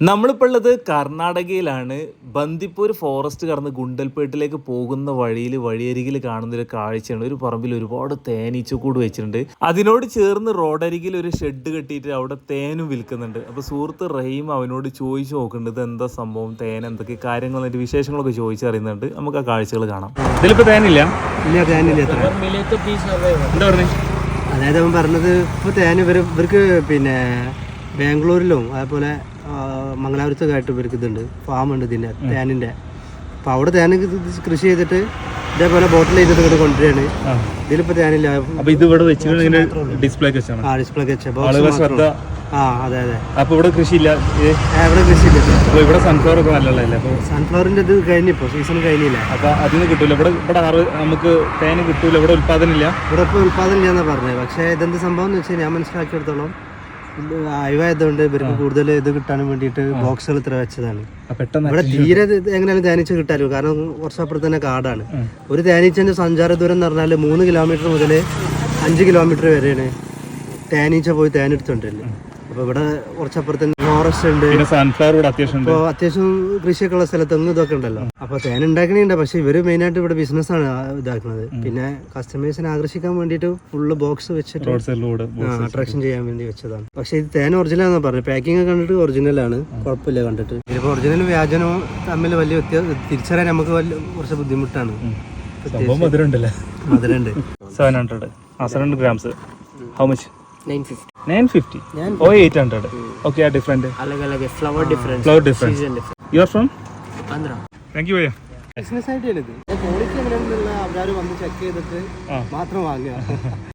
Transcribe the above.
നമ്മളിപ്പോൾ ഉള്ളത് കർണാടകയിലാണ്. ബന്ദിപ്പൂർ ഫോറസ്റ്റ് കടന്ന് ഗുണ്ടൽപേട്ടിലേക്ക് പോകുന്ന വഴിയിൽ വഴിയരികിൽ കാണുന്ന ഒരു കാഴ്ചയാണ്. ഒരു പറമ്പിൽ ഒരുപാട് തേനീച്ചക്കൂട് വെച്ചിട്ടുണ്ട്. അതിനോട് ചേർന്ന് റോഡരികിൽ ഒരു ഷെഡ് കെട്ടിയിട്ട് അവിടെ തേനും വിൽക്കുന്നുണ്ട്. അപ്പോൾ സുഹൃത്ത് റഹീം അവനോട് ചോദിച്ചു നോക്കുന്നുണ്ട് എന്താ സംഭവം? തേൻ എന്തൊക്കെ കാര്യങ്ങൾ? അതിന്റെ വിശേഷങ്ങളൊക്കെ ചോദിച്ചറിയുന്നുണ്ട് നമുക്ക് ആ കാഴ്ചകൾ കാണാം. ഇതിലിപ്പോൾ തേനില്ല? ഇല്ല തേനില്ല എത്ര എന്താ പറഞ്ഞേ? അതായത് അവൻ പറഞ്ഞത് ഇപ്പോൾ തേൻ ഇവർ ഇവർക്ക് പിന്നെ ബാംഗ്ലൂരിലും അതേപോലെ ആ, മംഗലാപുരത്തൊക്കെ ആയിട്ട് ഇവർക്ക് ഇതുണ്ട്. ഫാം ഉണ്ട് ഇതിന്റെ തേനിന്റെ അപ്പോൾ അവിടെ തേൻ കൃഷി ചെയ്തിട്ട് ഇതേപോലെ ബോട്ടിൽ ചെയ്തിട്ട് ഇങ്ങോട്ട് കൊണ്ടുവരികയാണ്. ഇതിലിപ്പോൾ തേനില്ല. അപ്പോൾ ഇത് ഇവിടെ ഡിസ്പ്ലേ ആ ഡിസ്പ്ലേ ശ്രദ്ധ. ആ അതെ അതെ. അപ്പോൾ ഇവിടെ കൃഷിയില്ല? ഇവിടെ അപ്പോൾ ഇവിടെ സൺഫ്ലവർ ഒക്കെ നല്ലതല്ലേ? അപ്പോൾ സൺഫ്ലവറിന്റെ ഇത് കഴിഞ്ഞിപ്പോൾ സീസൺ കഴിഞ്ഞില്ല? അപ്പൊ അതിന് കിട്ടൂല. ഇവിടെ ഇവിടെ ആറ് നമുക്ക് തേന് കിട്ടൂല. ഇവിടെ ഉൽപാദനം ഇല്ല. ഇവിടെ ഇപ്പോൾ ഉൽപ്പാദനം പറഞ്ഞത് പക്ഷെ ഇതെന്ത് സംഭവം എന്ന് വെച്ചാൽ ഞാൻ മനസ്സിലാക്കിയെടുത്തോളം ഇത് അയവായതുകൊണ്ട് ഇവർക്ക് കൂടുതൽ ഇത് കിട്ടാൻ വേണ്ടിയിട്ട് ബോക്സുകൾ ഇത്ര വെച്ചതാണ്. ഇവിടെ തീരെ എങ്ങനെയാണ് എങ്ങനെയാലും തേനീച്ച കിട്ടാലോ? കാരണം കുറച്ചപ്പുറത്ത് തന്നെ കാടാണ്. ഒരു തേനീച്ചന്റെ സഞ്ചാര ദൂരം എന്ന് പറഞ്ഞാൽ മൂന്ന് കിലോമീറ്റർ മുതൽ അഞ്ച് കിലോമീറ്റർ വരെയാണ്. തേനീച്ച പോയി തേനെടുത്തോണ്ടിരുന്നത് അപ്പൊ ഇവിടെ കുറച്ചപ്പുറത്ത് ഫോറസ്റ്റ് ഉണ്ട്. സൺഫ്ലവർ ഇവിടെ അത്യാവശ്യം കൃഷിയൊക്കെ ഉള്ള സ്ഥലത്ത് ഇതൊക്കെ ഉണ്ടല്ലോ. അപ്പൊ തേൻ ഉണ്ടാക്കണുണ്ട്. പക്ഷെ ഇവർ മെയിൻ ആയിട്ട് ഇവിടെ ബിസിനസ്സാണ് ഇതാക്കുന്നത്. പിന്നെ കസ്റ്റമേഴ്സിനെ ആകർഷിക്കാൻ വേണ്ടിട്ട് ഫുള്ള് ബോക്സ് വെച്ചിട്ട് അട്രാക്ഷൻ ചെയ്യാൻ വേണ്ടി വെച്ചതാണ്. പക്ഷെ ഇത് തേൻ ഒറിജിനൽ എന്നാ പറഞ്ഞു പാക്കിംഗ് ഒക്കെ കണ്ടിട്ട് ഒറിജിനൽ ആണ്. കുഴപ്പമില്ല കണ്ടിട്ട്. ഇതിപ്പോ ഒറിജിനലും വ്യാജനവും തമ്മിൽ വലിയ വ്യത്യാസം തിരിച്ചറിയാൻ നമുക്ക് വലിയ കുറച്ച് ബുദ്ധിമുട്ടാണ്. സംഭവം മധുരം ഉണ്ടല്ലേ മധുരണ്ട് സെവൻ ഹൺഡ്രഡ് ആ seven hundred grams how much nine fifty nine fifty oh eight hundred okay ആ ഡിഫറെന്റ് അലഗ് അലഗ് flower difference flower different you are from Andhra thank you ഭയ്യ business ആയിട്ട് ഇത് ക്വാളിറ്റി എങ്ങനെയാണെന്നുള്ള അവരാരും വന്ന് ചെക്ക് ചെയ്തിട്ട് മാത്രം വാങ്ങുക.